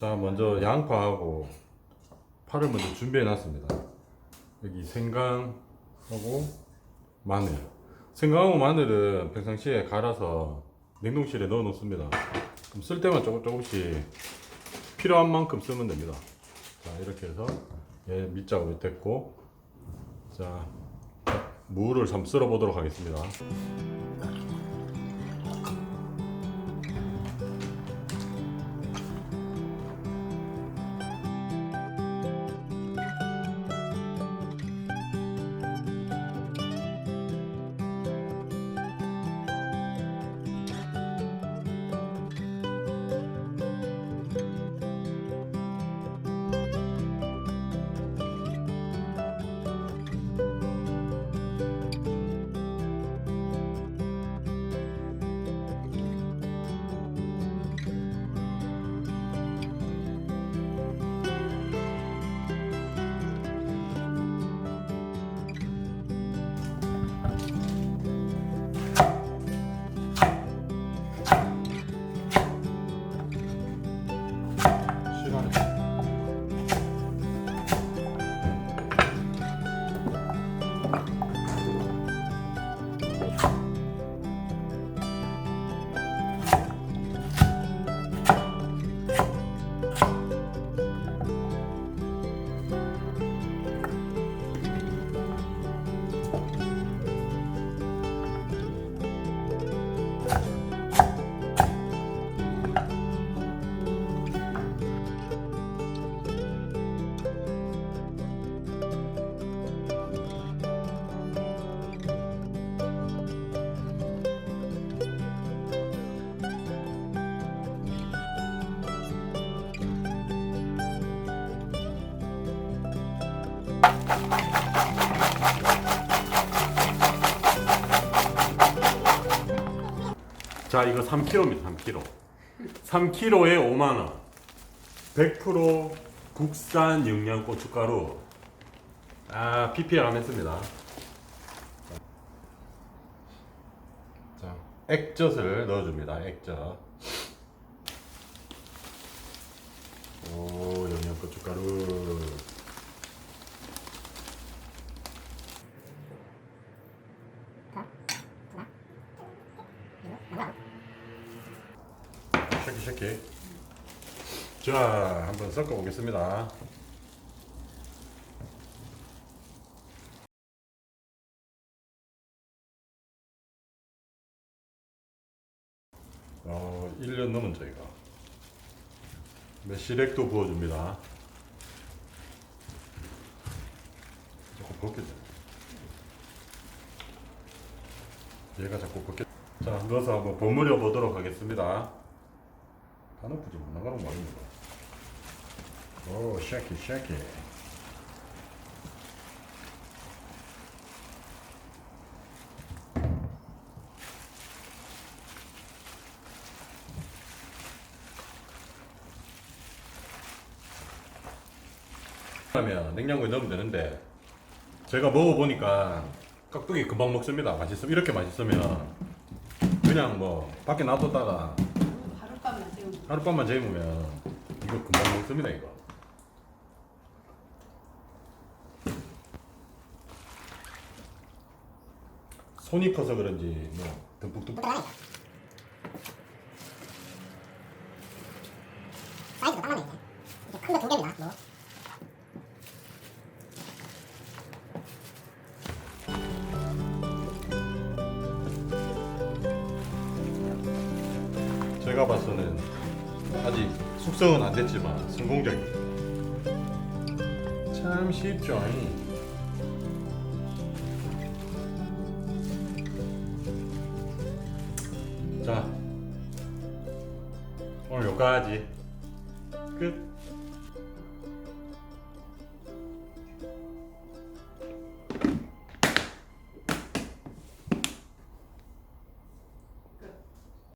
자, 먼저 양파하고 파를 먼저 준비해 놨습니다. 여기 생강하고 마늘. 생강하고 마늘은 평상시에 갈아서 냉동실에 넣어 놓습니다. 그럼 쓸 때만 조금 조금씩 필요한 만큼 쓰면 됩니다. 자, 이렇게 해서 얘 밑작업이 됐고, 자, 무를 한번 썰어 보도록 하겠습니다. 자, 이거 3kg입니다. 3kg. 3kg에 5만 원. 100% 국산 영양 고춧가루. 아, PPL 안 했습니다. 자, 액젓을 넣어줍니다. 액젓. 오, 영양 고춧가루. 쉐키 쉐키. 자, 한번 섞어 보겠습니다. 어, 1년 넘은 저희가 매실액도 부어줍니다. 자꾸 벗겨져. 얘가 자꾸 벗겨. 자, 넣어서 한번 버무려 보도록 하겠습니다. 나가는 거 아닙니까? 오, 샤키, 샤키. 그러면 냉장고에 넣으면 되는데 제가 먹어보니까 깍두기 금방 먹습니다. 맛있으면 이렇게 맛있으면 그냥 뭐 밖에 놔뒀다가 하룻밤만 재우면 이거 금방 먹습니다 이거. 손이 커서 그런지 뭐 듬뿍듬뿍. 사이즈가 딱 맞네. 이게 큰거 두 개입니다 뭐. 제가 봐서는 아직 숙성은 안 됐지만 성공적이에요 참 쉽죠 자 오늘 여기까지. 끝